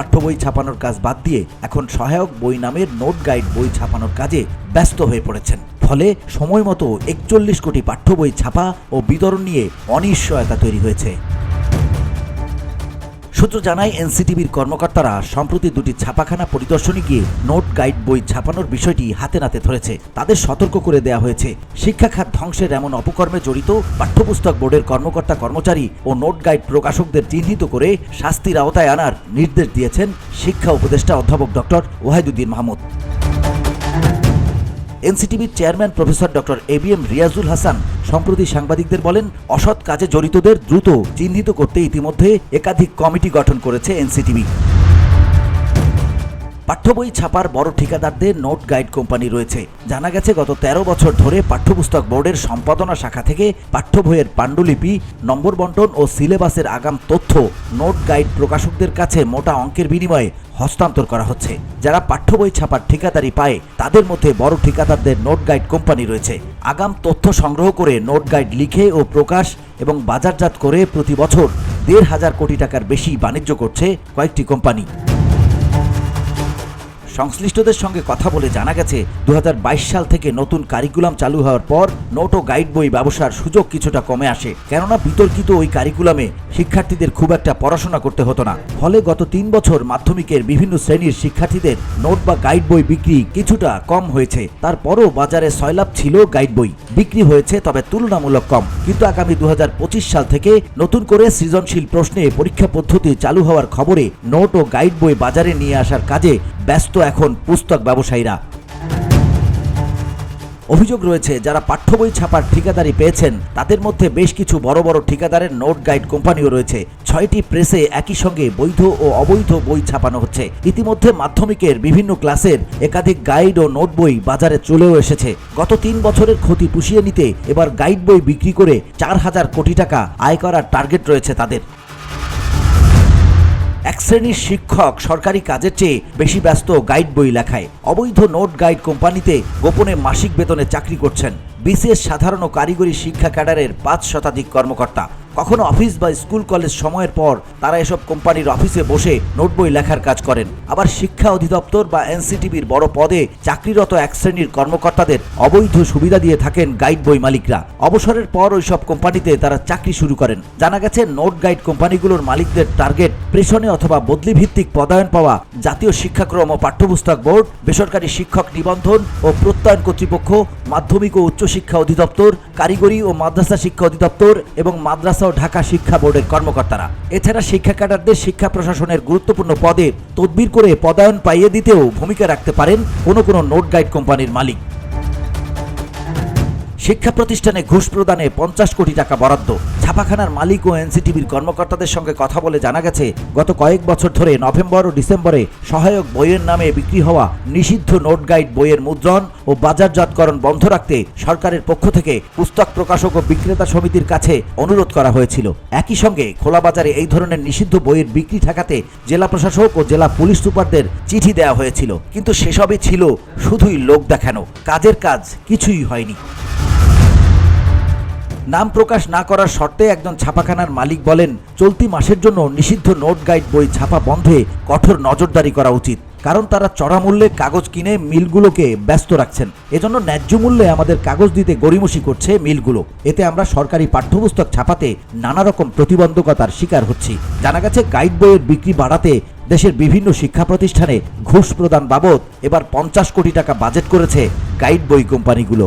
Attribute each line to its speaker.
Speaker 1: পাঠ্য বই ছাপানোর কাজ বাদ দিয়ে এখন সহায়ক বই নামের নোট গাইড বই ছাপানোর কাজে ব্যস্ত হয়ে পড়েছেন ফলে সময় মতো একচল্লিশ কোটি পাঠ্য বই ছাপা ও বিতরণ নিয়ে অনিশ্চয়তা তৈরি হয়েছে সূত্র জানায় এনসিটিভির কর্মকর্তারা সম্প্রতি দুটি ছাপাখানা পরিদর্শনে গিয়ে নোট গাইড বই ছাপানোর বিষয়টি হাতে নাতে ধরেছে তাদের সতর্ক করে দেয়া হয়েছে শিক্ষা খাত ধ্বংসের এমন অপকর্মে জড়িত পাঠ্যপুস্তক বোর্ডের কর্মকর্তা কর্মচারী ও নোট গাইড প্রকাশকদের চিহ্নিত করে শাস্তির আওতায় আনার নির্দেশ দিয়েছেন শিক্ষা উপদেষ্টা অধ্যাপক ডক্টর ওয়াহিদুদ্দিন মাহমুদ এনসিটিভির chairman professor doctor A B M Riazul Hasan সম্প্রতি সাংবাদিকদের বলেন অসৎ কাজে জড়িতদের দ্রুত চিহ্নিত করতে ইতিমধ্যে একাধিক কমিটি গঠন করেছে এনসিটিভি পাঠ্যবই ছাপার বড় ঠিকাদারদের নোট গাইড কোম্পানি রয়েছে জানা গেছে গত ১৩ বছর ধরে পাঠ্যপুস্তক বোর্ডের সম্পাদনা শাখা থেকে পাঠ্য বইয়ের পাণ্ডুলিপি নম্বর বন্টন ও সিলেবাসের আগাম তথ্য নোট গাইড প্রকাশকদের কাছে মোটা অঙ্কের বিনিময়ে হস্তান্তর করা হচ্ছে যারা পাঠ্য বই ছাপার ঠিকাদারি পায় তাদের মধ্যে বড় ঠিকাদারদের নোট গাইড কোম্পানি রয়েছে আগাম তথ্য সংগ্রহ করে নোট গাইড লিখে ও প্রকাশ এবং বাজারজাত করে প্রতি বছর দেড় হাজার কোটি টাকার বেশি বাণিজ্য করছে কয়েকটি কোম্পানি সংশ্লিষ্টদের সঙ্গে কথা বলে জানা গেছে দু সাল থেকে নতুন কারিকুলাম চালু হওয়ার পর নোট ও গাইড বই ব্যবসার সুযোগ কিছুটা কমে আসে কেননা বিতর্কিত ওই কারিকুলামে শিক্ষার্থীদের খুব একটা পড়াশোনা করতে হতো না ফলে গত তিন বছর মাধ্যমিকের বিভিন্ন শ্রেণীর শিক্ষার্থীদের নোট বা গাইড বই বিক্রি কিছুটা কম হয়েছে তারপরও বাজারে সয়লাভ ছিল গাইড বই বিক্রি হয়েছে তবে তুলনামূলক কম কিন্তু আগামী দু সাল থেকে নতুন করে সৃজনশীল প্রশ্নে পরীক্ষা পদ্ধতি চালু হওয়ার খবরে নোট ও গাইড বই বাজারে নিয়ে আসার কাজে ব্যস্ত এখন পুস্তক ব্যবসায়ীরা অভিযোগ রয়েছে যারা পাঠ্য বই ছাপার ঠিকাদারি পেয়েছেন তাদের মধ্যে বেশ কিছু বড় বড় ঠিকাদারের নোট গাইড কোম্পানিও রয়েছে ছয়টি প্রেসে একই সঙ্গে বৈধ ও অবৈধ বই ছাপানো হচ্ছে ইতিমধ্যে মাধ্যমিকের বিভিন্ন ক্লাসের একাধিক গাইড ও নোট বই বাজারে চলেও এসেছে গত তিন বছরের ক্ষতি পুষিয়ে নিতে এবার গাইড বই বিক্রি করে চার হাজার কোটি টাকা আয় করার টার্গেট রয়েছে তাদের এক শ্রেণীর শিক্ষক সরকারি কাজের চেয়ে বেশি ব্যস্ত গাইড বই লেখায় অবৈধ নোট গাইড কোম্পানিতে গোপনে মাসিক বেতনে চাকরি করছেন বিশেষ সাধারণ ও কারিগরি শিক্ষা ক্যাডারের পাঁচ শতাধিক কর্মকর্তা কখনো অফিস বা স্কুল কলেজ সময়ের পর তারা এসব কোম্পানির অফিসে বসে নোটবই লেখার কাজ করেন আবার শিক্ষা অধিদপ্তর বা এনসিটিভির বড় পদে চাকরিরত এক শ্রেণীর কর্মকর্তাদের অবৈধ সুবিধা দিয়ে থাকেন গাইড বই মালিকরা অবসরের পর ওইসব কোম্পানিতে তারা চাকরি শুরু করেন জানা গেছে নোট গাইড কোম্পানিগুলোর মালিকদের টার্গেট প্রেশনে অথবা বদলি ভিত্তিক পদায়ন পাওয়া জাতীয় শিক্ষাক্রম ও পাঠ্যপুস্তক বোর্ড বেসরকারি শিক্ষক নিবন্ধন ও প্রত্যয়ন কর্তৃপক্ষ মাধ্যমিক ও উচ্চশিক্ষা অধিদপ্তর কারিগরি ও মাদ্রাসা শিক্ষা অধিদপ্তর এবং মাদ্রাসা ও ঢাকা শিক্ষা বোর্ডের কর্মকর্তারা এছাড়া শিক্ষা ক্যাডারদের শিক্ষা প্রশাসনের গুরুত্বপূর্ণ পদে তদবির করে পদায়ন পাইয়ে দিতেও ভূমিকা রাখতে পারেন কোনো কোনো নোট গাইড কোম্পানির মালিক শিক্ষা প্রতিষ্ঠানে ঘুষ প্রদানে পঞ্চাশ কোটি টাকা বরাদ্দ ছাপাখানার মালিক ও এনসিটিভির কর্মকর্তাদের সঙ্গে কথা বলে জানা গেছে গত কয়েক বছর ধরে নভেম্বর ও ডিসেম্বরে সহায়ক বইয়ের নামে বিক্রি হওয়া নিষিদ্ধ নোট গাইড বইয়ের মুদ্রণ ও বাজারজাতকরণ বন্ধ রাখতে সরকারের পক্ষ থেকে পুস্তক প্রকাশক ও বিক্রেতা সমিতির কাছে অনুরোধ করা হয়েছিল একই সঙ্গে খোলা বাজারে এই ধরনের নিষিদ্ধ বইয়ের বিক্রি ঠেকাতে জেলা প্রশাসক ও জেলা পুলিশ সুপারদের চিঠি দেওয়া হয়েছিল কিন্তু সেসবই ছিল শুধুই লোক দেখানো কাজের কাজ কিছুই হয়নি নাম প্রকাশ না করার শর্তে একজন ছাপাখানার মালিক বলেন চলতি মাসের জন্য নিষিদ্ধ নোট গাইড বই ছাপা বন্ধে কঠোর নজরদারি করা উচিত কারণ তারা চড়া মূল্যে কাগজ কিনে মিলগুলোকে ব্যস্ত রাখছেন এজন্য ন্যায্য মূল্যে আমাদের কাগজ দিতে গড়িমসি করছে মিলগুলো এতে আমরা সরকারি পাঠ্যপুস্তক ছাপাতে নানা রকম প্রতিবন্ধকতার শিকার হচ্ছি জানা গেছে গাইড বইয়ের বিক্রি বাড়াতে দেশের বিভিন্ন শিক্ষা প্রতিষ্ঠানে ঘুষ প্রদান বাবদ এবার পঞ্চাশ কোটি টাকা বাজেট করেছে গাইড বই কোম্পানিগুলো